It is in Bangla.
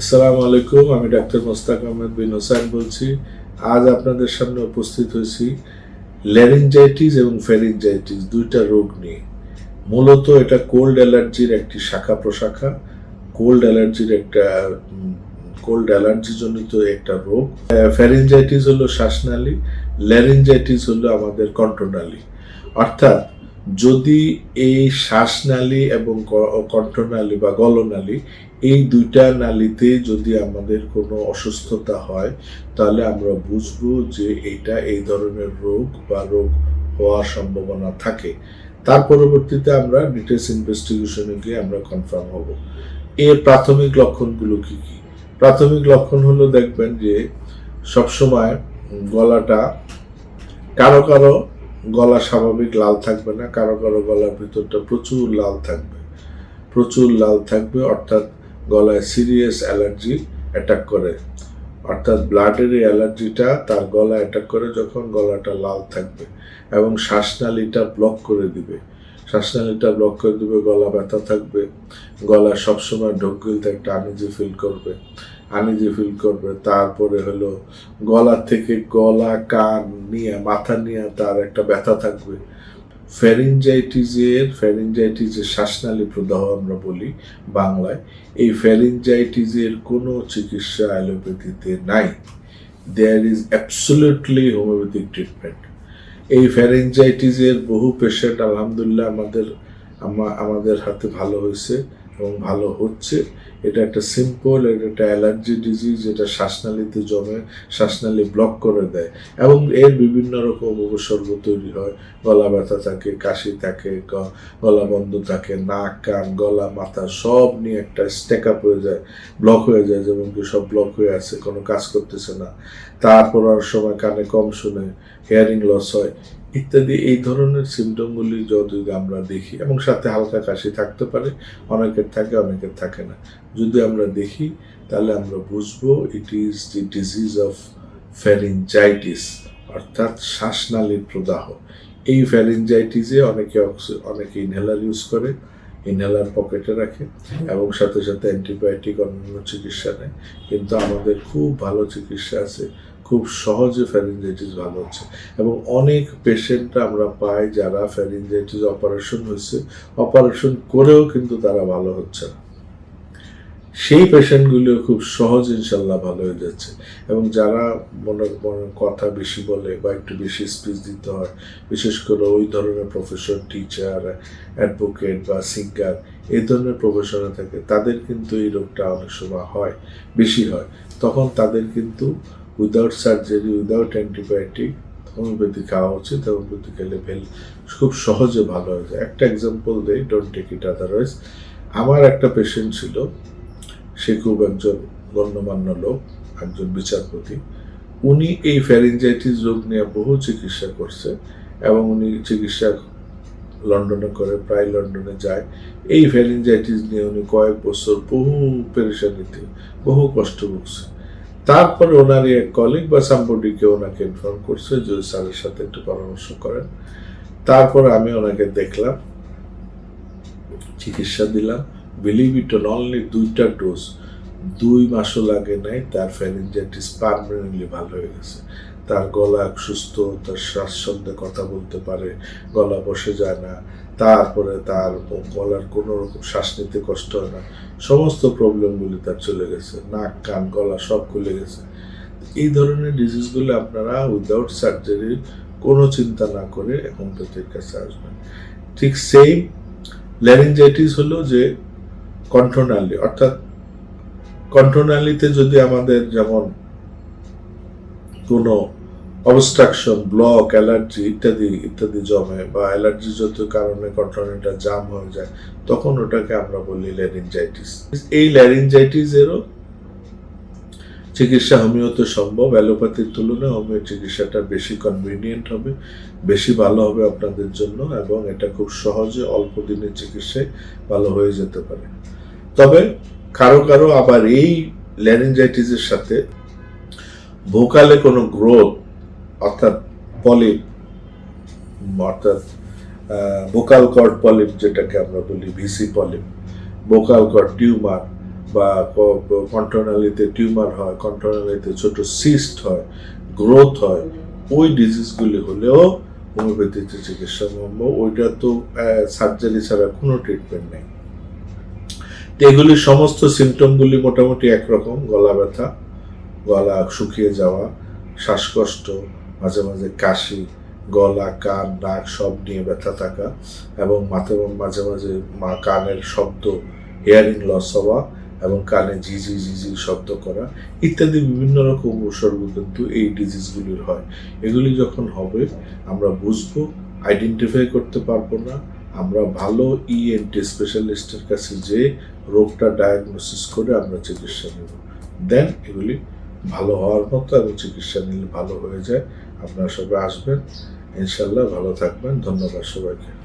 আসসালামু আলাইকুম, আমি ডাক্তার মোস্তাক আহমেদ বিন হোসাইন বলছি। আজ আপনাদের সামনে উপস্থিত হয়েছি ল্যারিঞ্জাইটিস এবং ফ্যারিঞ্জাইটিস দুইটা রোগ নিয়ে। মূলত এটা কোল্ড অ্যালার্জির একটি শাখা প্রশাখা। কোল্ড অ্যালার্জির একটা কোল্ড অ্যালার্জি জনিত একটা রোগ। ফ্যারিঞ্জাইটিস হলো শ্বাসনালী ল্যারিঞ্জাইটিস হলো আমাদের কণ্ঠনালী। অর্থাৎ যদি এই শ্বাসনালী এবং কণ্ঠনালী বা গলনালী এই দুইটা নালীতে যদি আমাদের কোনো অসুস্থতা হয়, তাহলে আমরা বুঝব যে এটা এই ধরনের রোগ বা রোগ হওয়ার সম্ভাবনা থাকে। তার পরবর্তীতে আমরা ডিটেলস ইনভেস্টিগেশনে গিয়ে আমরা কনফার্ম হব। এর প্রাথমিক লক্ষণগুলো কি কি? প্রাথমিক লক্ষণ হলো দেখবেন যে সবসময় গলাটা কারও কারও গলা স্বাভাবিক লাল থাকবে না, কারও কারও গলার ভিতরটা প্রচুর লাল থাকবে। প্রচুর লাল থাকবে, অর্থাৎ গলায় সিরিয়াস অ্যালার্জি অ্যাটাক করে। অর্থাৎ ব্লাডের এই অ্যালার্জিটা তার গলা অ্যাটাক করে যখন গলাটা লাল থাকবে এবং শ্বাসনালীটা ব্লক করে দিবে। শ্বাসনালীটা ব্লক করে দিবে, গলা ব্যথা থাকবে। গলা সবসময় ঢোক একটা আনিজি ফিল করবে। আনিজি ফিল করবে, তারপরে হলো গলা থেকে গলা, কান নিয়ে, মাথা নিয়ে তার একটা ব্যথা থাকবে। ফ্যারিঞ্জাইটিসের ফ্যারিঞ্জাইটিসের শ্বাসনালী প্রদাহ আমরা বলি বাংলায়। এই ফ্যারিঞ্জাইটিসের কোনো চিকিৎসা অ্যালোপ্যাথিতে নাই। There is absolutely homeopathic treatment এই ফ্যারেঞ্জাইটিসের বহু পেশেন্ট আলহামদুলিল্লাহ আমাদের আমাদের হাতে ভালো হয়েছে। এবং ভালো হচ্ছে। এটা একটা সিম্পল এটা একটা অ্যালার্জি ডিজিজ যেটা শ্বাসনালীতে জমে, শ্বাসনালী ব্লক করে দেয় এবং এর বিভিন্ন রকম উপসর্গ তৈরি হয়। গলা ব্যথা থাকে, কাশি থাকে গলা বন্ধ থাকে, নাক, কান, গলা, মাথা সব নিয়ে একটা স্টেক আপ হয়ে যায় ব্লক হয়ে যায়, যেমন কি সব ব্লক হয়ে আছে, কোনো কাজ করতেছে না। তারপর আর সময় কানে কম শুনে হেয়ারিং লস হয়। ইত্যাদি, এই ধরনের সিমটমগুলি যদি আমরা দেখি, এবং সাথে হালকা কাশি থাকতে পারে, অনেকের থাকে অনেকের থাকে না। যদি আমরা দেখি, তাহলে আমরা বুঝব it is the disease of pharyngitis অর্থাৎ শ্বাসনালীর প্রদাহ। এই ফ্যারিঞ্জাইটিসে অনেকে অক্সি- অনেকে ইনহেলার ইউজ করে ইনহেলার পকেটে রাখে, এবং সাথে সাথে অ্যান্টিবায়োটিক অন্যান্য চিকিৎসা নেয়। কিন্তু আমাদের খুব ভালো চিকিৎসা আছে খুব সহজে ফ্যারিঞ্জাইটিস ভালো হচ্ছে। এবং অনেক পেশেন্ট আমরা পাই যারা ফ্যারিঞ্জাইটিস অপারেশন হয়েছে অপারেশন করেও কিন্তু তারা ভালো হচ্ছে না। সেই পেশেন্টগুলিও খুব সহজ ইনশাল্লাহ ভালো হয়ে যাচ্ছে। এবং যারা মনে মনে কথা বেশি বলে বা একটু বেশি স্পিচ দিতে হয়, বিশেষ করে ওই ধরনের প্রফেশন টিচার অ্যাডভোকেট বা সিঙ্গার এই ধরনের প্রফেশনে থাকে, তাদের কিন্তু এই রোগটা অনেক সময় হয়, বেশি হয়। তখন তাদের কিন্তু without surgery without antibiotic homeopathy খাওয়া উচিত হোমিওপ্যাথি খেলে ভেল খুব সহজে ভালো হয়ে যায়। একটা এক্সাম্পল দেই ডোন্ট টেক ইট আদারওয়াইজ আমার একটা পেশেন্ট ছিল, সে খুব একজন গণ্যমান্য লোক, একজন বিচারপতি। উনি এই ফ্যারিঞ্জাইটিস রোগ নিয়ে বহু চিকিৎসা করছে এবং উনি চিকিৎসা লন্ডনে করে, প্রায় লন্ডনে যায়। এই ফ্যারিঞ্জাইটিস নিয়ে উনি কয়েক বছর বহু পেরেশানিতে, বহু কষ্ট ভুগছে। তারপরে ওনারই এক কলিগ বা সাম্পডিকে ওনাকে ইনফর্ম করছে যদি স্যারের সাথে একটু পরামর্শ করেন। তারপর আমি ওনাকে দেখলাম, চিকিৎসা দিলাম। বিলিভ ইট অনলি দুইটা ডোজ দুই মাসও লাগে নাই, তার ফ্যারিঞ্জাইটিস পারমানেন্টলি ভালো হয়ে গেছে। তার গলা সুস্থ, তার স্বাচ্ছন্দ্যে কথা বলতে পারে, গলা বসে যায় না, তারপরে তার গলার কোনো রকম শ্বাস নিতে কষ্ট হয় না। সমস্ত প্রবলেমগুলি তার চলে গেছে, নাক, কান, গলা সব খুলে গেছে। এই ধরনের ডিজিজগুলো আপনারা উইদাউট সার্জারি কোনো চিন্তা না করে হোমিওপ্যাথির কাছে আসবেন। ঠিক সেম ল্যারিঞ্জাইটিস হলো যে কণ্ঠনালী অর্থাৎ কণ্ঠনালীতে যদি আমাদের যেমন কোনো অবস্ট্রাকশন ব্লক অ্যালার্জি ইত্যাদি ইত্যাদি জমে বা অ্যালার্জিজত কারণে কণ্ঠনালীটা জাম হয়ে যায়, তখন ওটাকে আমরা বলি ল্যারিঞ্জাইটিস এই ল্যারিঞ্জাইটিসেরও চিকিৎসা হোমিওতে সম্ভব। অ্যালোপ্যাথির তুলনায় হোমিও চিকিৎসাটা বেশি কনভিনিয়েন্ট হবে, বেশি ভালো হবে আপনাদের জন্য এবং এটা খুব সহজে অল্প দিনের চিকিৎসায় ভালো হয়ে যেতে পারে। তবে কারও কারও আবার এই ল্যারিঞ্জাইটিসের সাথে ভোকালে কোনো গ্রোথ অর্থাৎ পলিপ অর্থাৎ ভোকাল কর্ড পলিপ যেটাকে আমরা বলি VC polyp vocal cord tumour বা কন্ট্রোনালিতে টিউমার হয় কন্ট্রোনালিতে ছোট সিস্ট হয় গ্রোথ হয়, ওই ডিজিজগুলি হলেও হোমিওপ্যাথিতে চিকিৎসা সম্ভব ওইটা তো সার্জারি ছাড়া কোনো ট্রিটমেন্ট নেই। তো এগুলির সমস্ত সিমটমগুলি মোটামুটি একরকম, গলা ব্যথা, গলা শুকিয়ে যাওয়া, শ্বাসকষ্ট, মাঝে মাঝে কাশি, গলা, কান, নাক সব নিয়ে ব্যথা থাকা এবং মাথা মাঝে মাঝে মা কানের শব্দ হেয়ারিং লস হওয়া এবং কানে ঝিঝি ঝিঝি শব্দ করা ইত্যাদি বিভিন্ন রকম উপসর্গ কিন্তু এই ডিজিজগুলির হয়। এগুলি যখন হবে, আমরা বুঝব আইডেন্টিফাই করতে পারব না আমরা ভালো E ইএনটি স্পেশালিস্টের কাছে যে রোগটা ডায়াগনোসিস করে আমরা চিকিৎসা নেব। দেন এগুলি ভালো হওয়ার মতো এবং চিকিৎসা নিলে ভালো হয়ে যায়। আপনারা সবাই আসবেন। ইনশাল্লাহ ভালো থাকবেন। ধন্যবাদ সবাইকে।